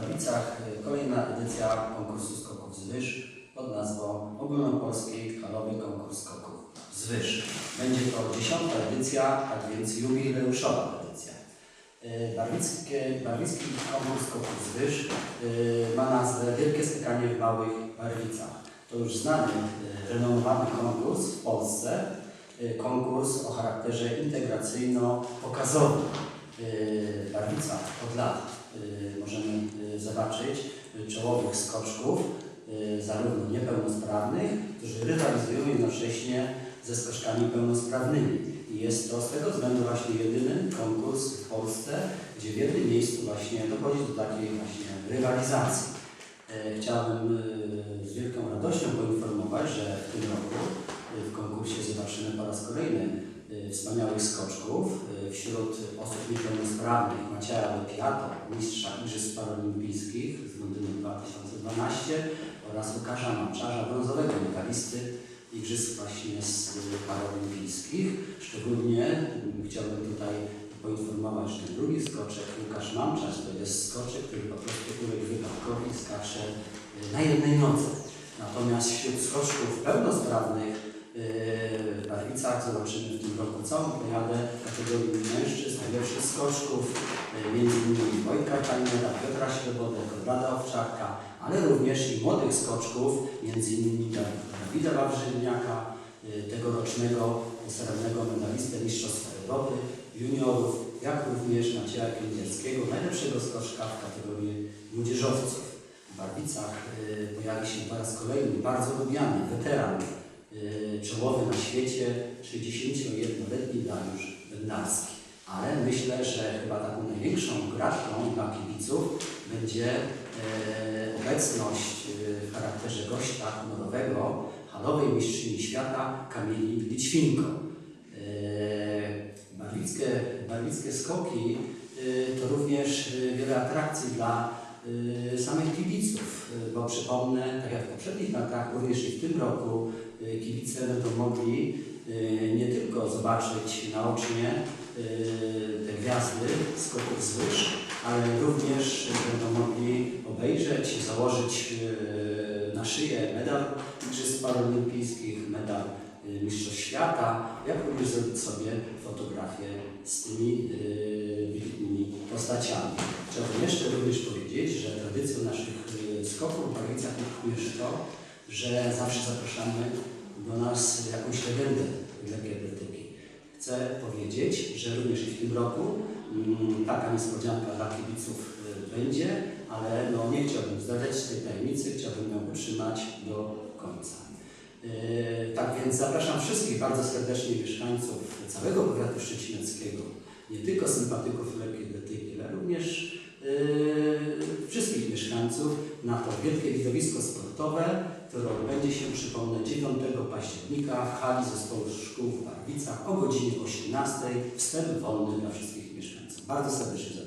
Barwicach y, kolejna edycja konkursu skoków z wyż pod nazwą Ogólnopolskiej Halowy Konkurs Skoków z wyż. Będzie to dziesiąta edycja, tak więc jubileuszowa edycja. Y, Barwickie, Barwicki konkurs skoków z wyż y, ma nazwę Wielkie Skakanie w Małych Barwicach. To już znany, y, renomowany konkurs w Polsce, konkurs o charakterze integracyjno-pokazowym. W Barwicach od lat możemy y, zobaczyć y, czołowych skoczków, y, zarówno niepełnosprawnych, którzy rywalizują jednocześnie ze skoczkami pełnosprawnymi. I jest to z tego względu właśnie jedyny konkurs w Polsce, gdzie w jednym miejscu właśnie dochodzi do takiej właśnie rywalizacji. E, Chciałbym y, z wielką radością poinformować, że w tym roku y, w konkursie zobaczymy po raz kolejny y, wspaniałych skoczków. Y, Wśród osób niepełnosprawnych Macieja Lepiato, mistrza Igrzysk Paralimpijskich z Londynu 2012 oraz Łukasza Mamczarza, brązowego medalisty Igrzysk właśnie z y, Paralimpijskich. Szczególnie y, chciałbym tutaj poinformować, że ten drugi skoczek, Łukasz Mamczarz, to jest skoczek, który po prostu uległ wypadkowi, skacze y, na jednej nodze. Natomiast wśród skoczków pełnosprawnych yy, Barwicach zobaczymy w tym roku całą plejadę kategorii mężczyzn, najlepszych skoczków, między innymi Wojtka Kajnera, Piotra Ślebodę, Konrada Owczarka, ale również i młodych skoczków, innymi Dawida Wawrzyniaka, yy, tegorocznego srebrnego medalistę Mistrzostw Europy, juniorów, jak również Macieja Kędzierskiego, najlepszego skoczka w kategorii młodzieżowców. W Barwicach y, pojawi się po raz kolejny bardzo lubiany weteran czołowy na świecie, 61-letni Dariusz Bednarski. Ale myślę, że chyba taką największą graczką dla kibiców będzie e, obecność e, w charakterze gościa honorowego halowej mistrzyni świata Kamili Lićwinko. E, Barwickie, barwickie skoki to również wiele atrakcji dla samych kibiców, bo przypomnę, tak jak w poprzednich latach, również i w tym roku y, kibice będą mogli y, nie tylko zobaczyć naocznie y, te gwiazdy skoków z wyż, ale również będą mogli obejrzeć, założyć na szyję medal Igrzysk Paralimpijskich, medal Mistrzostw Świata, jak również zrobić sobie fotografię z tymi y, wybitnymi postaciami. Chciałbym jeszcze również powiedzieć, że tradycją naszych y, skoków w Barwicach jest to, że zawsze zapraszamy do nas jakąś legendę atletyki. Chcę powiedzieć, że również w tym roku mm, taka niespodzianka dla kibiców y, będzie, ale no, nie chciałbym zdradzać tej tajemnicy, chciałbym ją utrzymać do Tak więc zapraszam wszystkich bardzo serdecznie mieszkańców całego powiatu szczecineckiego, nie tylko sympatyków atletyki, ale również yy, wszystkich mieszkańców na to wielkie widowisko sportowe, które odbędzie się, przypomnę, 9 października w hali zespołu szkół w Barwicach o godzinie 18. Wstęp wolny dla wszystkich mieszkańców. Bardzo serdecznie.